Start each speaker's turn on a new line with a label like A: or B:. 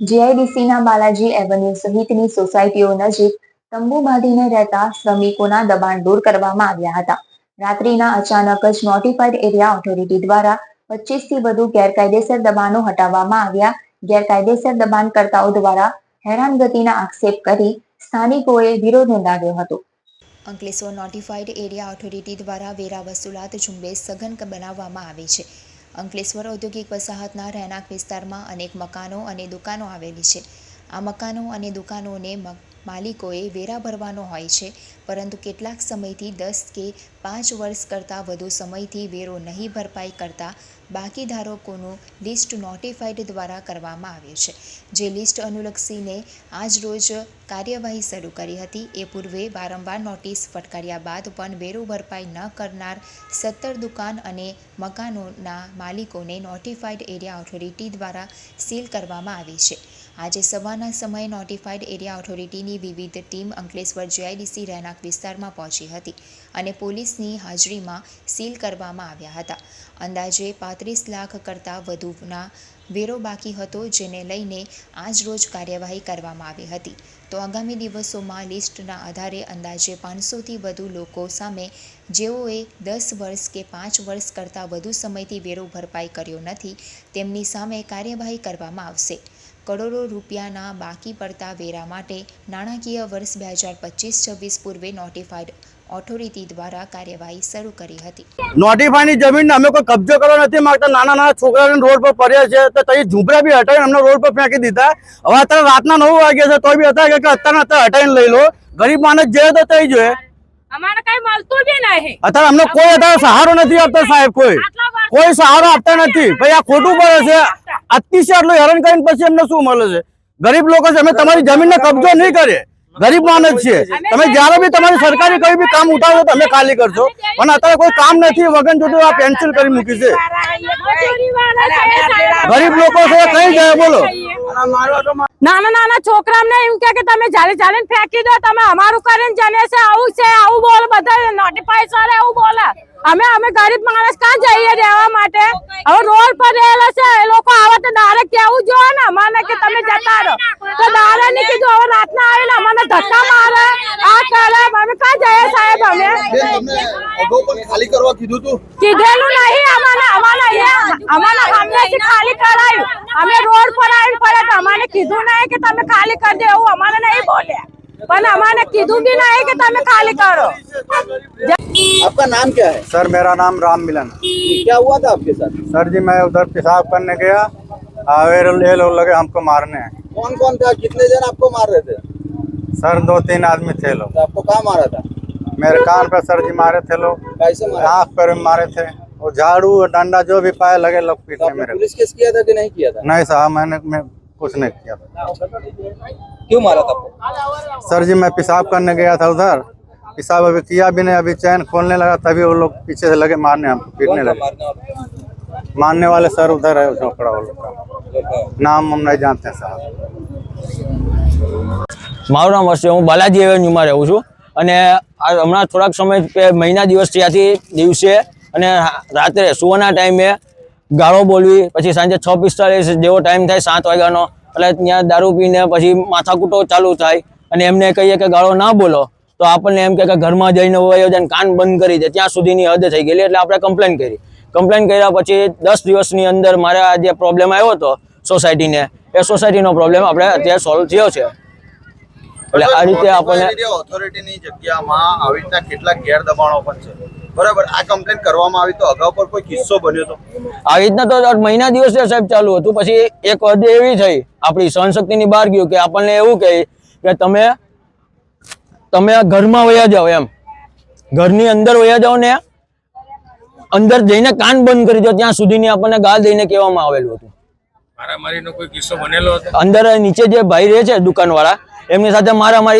A: જીઆઈડીસીના Balaji avenue સહિતની સોસાયટીઓ નજીક તંબુ બાંધીને રહેતા શ્રમિકોના દબાણ દૂર કરવામાં આવ્યા હતા. રાત્રિના અચાનક જ નોટિફાઈડ એરિયા ઓથોરિટી દ્વારા પચીસથી વધુ ગેરકાયદેસર દબાણો હટાવવામાં આવ્યા. ગેરકાયદેસર દબાણકર્તાઓ દ્વારા હેરાનગતિના આક્ષેપ કરી સ્થાનિકોએ વિરોધ નોંધાવ્યો હતો. અંકલેશ્વર નોટિફાઈડ એરિયા ઓથોરિટી દ્વારા વેરા વસૂલાત ઝુંબેશ સઘન બનાવવામાં આવી છે. અંકલેશ્વર ઔદ્યોગિક વસાહતના રહેણાંક વિસ્તારમાં અનેક મકાનો અને દુકાનો આવેલી છે. આ મકાનો અને દુકાનોને માલિકોએ વેરા ભરવાનો હોય છે, પરંતુ કેટલાક સમયથી દસ કે પાંચ વર્ષ કરતાં વધુ સમયથી વેરો નહીં ભરપાઈ કરતા બાકીધારકોનું લિસ્ટ નોટિફાઈડ દ્વારા કરવામાં આવે છે. જે લિસ્ટ અનુલક્ષીને આજ રોજ કાર્યવાહી શરૂ કરી હતી. એ પૂર્વે વારંવાર નોટિસ ફટકાર્યા બાદ પણ વેરો ભરપાઈ ન કરનાર સત્તર દુકાન અને મકાનોના માલિકોને નોટિફાઈડ એરિયા ઓથોરિટી દ્વારા સીલ કરવામાં આવી છે. આજે સવારના સમયે નોટિફાઈડ એરિયા ઓથોરિટીની વિવિધ ટીમ અંકલેશ્વર જીઆઈડીસી રહેણાંક વિસ્તારમાં પહોંચી હતી અને પોલીસની હાજરીમાં સીલ કરવામાં આવ્યા હતા. અંદાજે પાંત્રીસ લાખ કરતાં વધુના વેરો બાકી હતો જેને લઈને આજ રોજ કાર્યવાહી કરવામાં આવી હતી. તો આગામી દિવસોમાં લિસ્ટના આધારે અંદાજે પાંચસોથી વધુ લોકો સામે જેઓએ દસ વર્ષ કે પાંચ વર્ષ કરતાં વધુ સમયથી વેરો ભરપાઈ કર્યો નથી, તેમની સામે કાર્યવાહી કરવામાં આવશે. કરોડો રૂપિયાના બાકી પડતા વેરા માટે નાણાકીય વર્ષ બે હજાર પચીસ છવ્વીસ પૂર્વે નોટિફાઈડ ઓથોરિટી દ્વારા કાર્યવાહી શરૂ કરી હતી.
B: નોટિફાઈની જમીન અમે કોઈ કબજો કરવા નથી માંગતા નાના નાના છોકરાઓને રોડ પર પડ્યા છે તો તઈ ઝૂંપડા બી હટાવીને અમને રોડ પર ફેંકી દીધા. હવે અત્યારે રાતના નવ વાગ્યા છે તોય બી હતા કે અત્યારે અત્યારે હટાવીને લઈ લો. ગરીબ માણસ જે તો તઈ જોઈએ
C: અમારે કઈ મળતું બી નહીં.
B: અત્યારે અમને કોઈ અત્યારે સહારો નથી આપતો સાહેબ કોઈ. કોઈ સહારો આપતા નથી. ભાઈ આ ખોટું પડે છે. અતિશય આટલું હેરાન કરીને પછી એમને શું મળે છે? ગરીબ લોકો છે અમે તમારી જમીનને કબજો નહીં કરીએ. ગરીબ માણસ છીએ. તમે જ્યારે બી તમારી સરકારી કઈ બી કામ ઉઠાવો તમે ખાલી કરશો. પણ અત્યારે કોઈ કામ નથી વગન જોતું આ પેન્સિલ કરી મૂકી છે. ગરીબ લોકો છે કઈ જાય બોલો.
C: નાના નાના છોકરાને એમ કે કે તમે ચાલે જાલીને ફેંકી દો તમે અમારું કરીને જને છે આવું છે આવું બોલ બધા નોટિફાઈ કરે એવું બોલે. અમે અમે ગરીબ માણસ ક્યાં જઈએ રહેવા માટે? હવે રોડ પર રહેલા છે એ લોકો આવે તો દારે કેવું જોઈએ ને અમારે કે તમે જતા રહો. તો દારે ને કીધું હવે રાતના આવે ને અમને ધક્કા મારે આ કરે અમે ક્યાં જઈએ સાહેબ અમે?
D: ખાલી કરવા કીધું તું.
C: કીધેલું નહીં અમારે અમારે અમારે અમને ખાલી કરાયું. અમે રોડ પર આવી પડે તો અમારે કીધું નહીં કે તમે ખાલી કરી દે એવું અમારે નહીં બોલ્યા. પણ અમારે કીધું બી નહીં કે તમે ખાલી કરો.
D: आपका नाम क्या है?
B: सर मेरा नाम राम मिलन।
D: क्या हुआ था आपके साथ?
B: सर जी मैं उधर पेशाब करने गया। आवेर ये लोग लगे हमको मारने
D: कौन कौन था? कितने जन आपको मार रहे थे?
B: सर दो तीन आदमी थे लोग।
D: तो आपको कहाँ मारा था?
B: मेरे कान पे सर जी मारे थे लोग।
D: कैसे मारा?
B: आँख पर मारे थे। और झाड़ू और डंडा जो भी पाए लगे लोग
D: तो
B: पीटने
D: आपने
B: मेरे।
D: पुलिस केस किया था कि नहीं किया था?
B: नहीं साहब मैंने मैं कुछ नहीं किया था।
D: क्यों मारा था
B: सर जी मैं पेशाब करने गया था उधर। पेशाब अभी किया भी नहीं अभी चैन खोलने लगा तभी वो लोग पीछे से लगे मारने हमको पीटने
D: कौन था
B: लगे
D: मारने वाला?
B: मारने वाले सर उधर है झोपड़ा वो लोग का
D: लोग का।
B: नाम हम नहीं जानते हैं साहब
E: મારું નામ હર્ષ છે હું બાલાજી એવન્યુમાં રહું છું અને આ હમણાં થોડાક સમય પે- મહિના દિવસ ત્યાંથી દિવસે અને રાત્રે સુવાના ટાઈમે ગાળો બોલવી પછી સાંજે છ પિસ્તાલીસ જેવો ટાઈમ થાય સાત વાગ્યાનો એટલે ત્યાં દારૂ પીને પછી માથાકૂટો ચાલુ થાય અને એમને કહીએ કે ગાળો ના બોલો તો આપણને એમ કે ઘરમાં જઈને વયો જાય કાન બંધ કરી દે ત્યાં સુધીની હદ થઈ ગયેલી. એટલે આપણે કમ્પ્લેન કરી. કમ્પ્લેન કર્યા પછી દસ દિવસની અંદર મારે આ જે પ્રોબ્લેમ આવ્યો હતો સોસાયટીને એ સોસાયટીનો પ્રોબ્લેમ આપણે અત્યારે સોલ્વ થયો છે. એટલે આ રીતે આપણને
D: ઓથોરિટીની જગ્યામાં આવી રીતના કેટલાક ગેરદબાણો પણ છે. બરાબર? આ કમ્પ્લેન કરવામાં આવી તો અગાઉ પર કોઈ કિસ્સો બન્યો હતો
E: આવી રીતના તો મહિના દિવસે સાહેબ ચાલુ હતું. પછી એક હદ એવી થઈ આપણી સહનશક્તિની બહાર ગયું કે આપણને એવું કહે કે તમે તમે આ ઘરમાં વયા જાઓ એમ. ઘરની અંદર વયા જાઓ ને અંદર જઈને કાન બંધ કરી દો ત્યાં સુધીની આપણને ગાળ દઈને કહેવામાં આવેલું હતું.
F: મારામારીનો કોઈ કિસ્સો બનેલો હતો?
E: અંદર નીચે જે ભાઈ રહે છે દુકાનવાળા એમની સાથે મારામારી